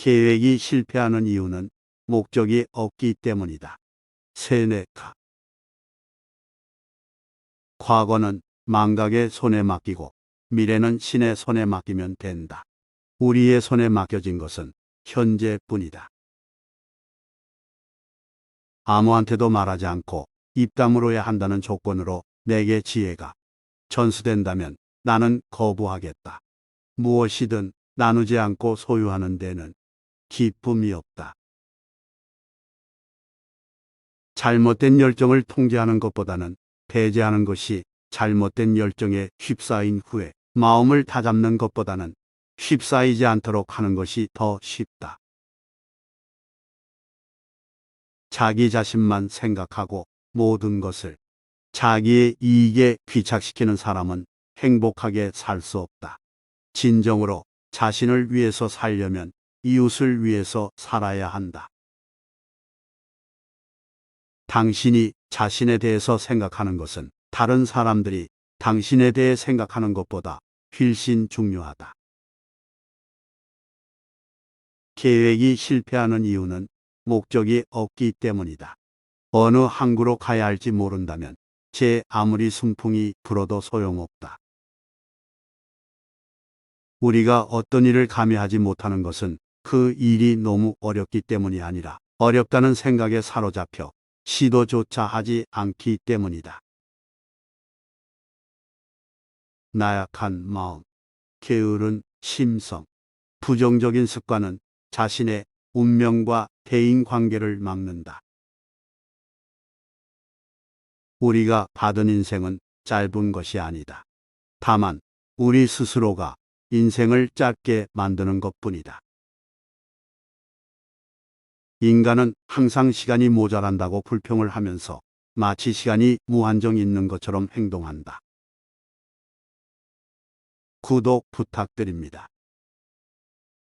계획이 실패하는 이유는 목적이 없기 때문이다. 세네카. 과거는 망각의 손에 맡기고 미래는 신의 손에 맡기면 된다. 우리의 손에 맡겨진 것은 현재뿐이다. 아무한테도 말하지 않고 입담으로야 한다는 조건으로 내게 지혜가 전수된다면 나는 거부하겠다. 무엇이든 나누지 않고 소유하는 데는 기쁨이 없다. 잘못된 열정을 통제하는 것보다는 배제하는 것이 잘못된 열정에 휩싸인 후에 마음을 다잡는 것보다는 휩싸이지 않도록 하는 것이 더 쉽다. 자기 자신만 생각하고 모든 것을 자기의 이익에 귀착시키는 사람은 행복하게 살 수 없다. 진정으로 자신을 위해서 살려면 이웃을 위해서 살아야 한다. 당신이 자신에 대해서 생각하는 것은 다른 사람들이 당신에 대해 생각하는 것보다 훨씬 중요하다. 계획이 실패하는 이유는 목적이 없기 때문이다. 어느 항구로 가야 할지 모른다면 제 아무리 순풍이 불어도 소용없다. 우리가 어떤 일을 감히 하지 못하는 것은 그 일이 너무 어렵기 때문이 아니라 어렵다는 생각에 사로잡혀 시도조차 하지 않기 때문이다. 나약한 마음, 게으른 심성, 부정적인 습관은 자신의 운명과 대인 관계를 막는다. 우리가 받은 인생은 짧은 것이 아니다. 다만 우리 스스로가 인생을 짧게 만드는 것 뿐이다. 인간은 항상 시간이 모자란다고 불평을 하면서 마치 시간이 무한정 있는 것처럼 행동한다. 구독 부탁드립니다.